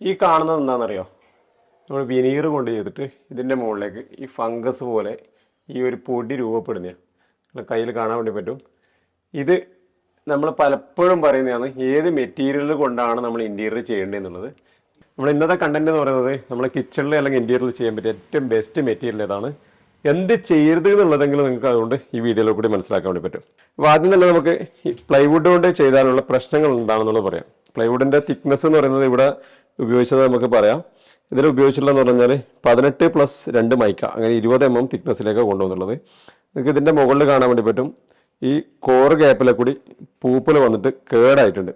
ഈ കാണുന്നത് എന്താണെന്നറിയോ? നമ്മൾ വിനീർ കൊണ്ട് ചെയ്തിട്ട് ഇതിന്റെ മുകളിലേക്ക് ഈ ഫംഗസ് പോലെ ഈ ഒരു പൊടി രൂപപ്പെടുന്ന കയ്യിൽ കാണാൻ വേണ്ടി പറ്റും. ഇത് നമ്മൾ പലപ്പോഴും പറയുന്നതാണ് ഏത് മെറ്റീരിയൽ കൊണ്ടാണ് നമ്മൾ ഇന്റീരിയർ ചെയ്യേണ്ടതെന്നുള്ളത്. നമ്മൾ ഇന്നത്തെ കണ്ടന്റ് എന്ന് പറയുന്നത് നമ്മൾ കിച്ചണിൽ അല്ലെങ്കിൽ ഇന്റീരിയറിൽ ചെയ്യാൻ പറ്റിയ ഏറ്റവും ബെസ്റ്റ് മെറ്റീരിയൽ ഏതാണ്. എന്ത് ചെയ്യരുത് എന്നുള്ളതെങ്കിലും നിങ്ങൾക്ക് അതുകൊണ്ട് ഈ വീഡിയോയിൽ കൂടി മനസ്സിലാക്കാൻ വേണ്ടി പറ്റും. അപ്പോൾ ആദ്യം തന്നെ നമുക്ക് പ്ലൈവുഡ് കൊണ്ട് ചെയ്താലുള്ള പ്രശ്നങ്ങൾ എന്താണെന്നുള്ളത് പറയാം. പ്ലൈവുഡിന്റെ തിക്നെസ് എന്ന് പറയുന്നത് ഇവിടെ ഉപയോഗിച്ചത് നമുക്ക് പറയാം. ഇതിൽ ഉപയോഗിച്ചിട്ടുള്ളതെന്ന് പറഞ്ഞാൽ പതിനെട്ട് പ്ലസ് രണ്ട് മൈക്ക അങ്ങനെ ഇരുപത് എം എം തിക്നെസ്സിലേക്ക് കൊണ്ടുവന്നുള്ളത് നിങ്ങൾക്ക് ഇതിന്റെ മുകളിൽ കാണാൻ വേണ്ടി പറ്റും. ഈ കോർ ഗ്യാപ്പിലെ കൂടി പൂപ്പൽ വന്നിട്ട് കേടായിട്ടുണ്ട്.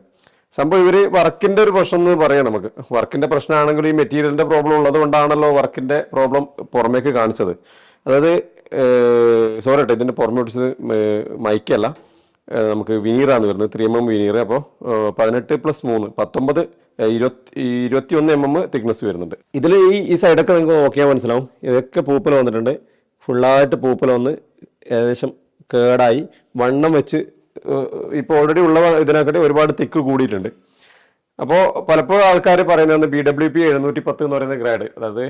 സംഭവം ഇവർ വർക്കിന്റെ ഒരു പ്രശ്നം എന്ന് പറയാം നമുക്ക്. വർക്കിന്റെ പ്രശ്നമാണെങ്കിൽ ഈ മെറ്റീരിയലിന്റെ പ്രോബ്ലം ഉള്ളത് കൊണ്ടാണല്ലോ വർക്കിന്റെ പ്രോബ്ലം പുറമേക്ക് കാണിച്ചത്. അതായത് സോറി കേട്ടോ ഇതിന്റെ പുറമെ പിടിച്ചത് മൈക്കല്ല നമുക്ക് വിനീറാണ് വരുന്നത്. ത്രീ എം എം വിനീർ അപ്പോൾ പതിനെട്ട് പ്ലസ് മൂന്ന് പത്തൊമ്പത് ഇരുപത്തി ഒന്ന് എം എം തിക്നെസ് വരുന്നുണ്ട്. ഇതിൽ ഈ ഈ സൈഡൊക്കെ നിങ്ങൾക്ക് നോക്കിയാൽ മനസ്സിലാവും. ഇതൊക്കെ പൂപ്പൽ വന്നിട്ടുണ്ട്. ഫുള്ളായിട്ട് പൂപ്പൽ വന്ന് ഏകദേശം കേടായി. വണ്ണം വെച്ച് ഇപ്പോൾ ഓൾറെഡി ഉള്ള ഇതിനെക്കാട്ടി ഒരുപാട് തിക്ക് കൂടിയിട്ടുണ്ട്. അപ്പോൾ പലപ്പോഴും ആൾക്കാർ പറയുന്നത് ബി ഡബ്ല്യു പി എഴുന്നൂറ്റി പത്ത് എന്ന് പറയുന്ന ഗ്രേഡ്. അതായത്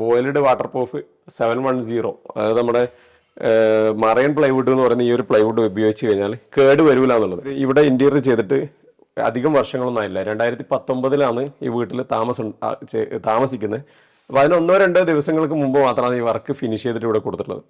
boiled water proof seven one zero അതായത് നമ്മുടെ മറൈൻ പ്ലൈവുഡ് എന്ന് പറയുന്ന ഈ ഒരു പ്ലൈവുഡ് ഉപയോഗിച്ച് കഴിഞ്ഞാൽ കേട് വരില്ല എന്നുള്ളത്. ഇവിടെ ഇന്റീരിയർ ചെയ്തിട്ട് അധികം വർഷങ്ങളൊന്നും ആയില്ല. രണ്ടായിരത്തി പത്തൊമ്പതിലാണ് ഈ വീട്ടിൽ താമസം താമസിക്കുന്നത് അപ്പോൾ അതിന് ഒന്നോ രണ്ടോ ദിവസങ്ങൾക്ക് മുമ്പ് മാത്രമാണ് ഈ വർക്ക് ഫിനിഷ് ചെയ്തിട്ട് ഇവിടെ കൊടുത്തിട്ടുള്ളത്.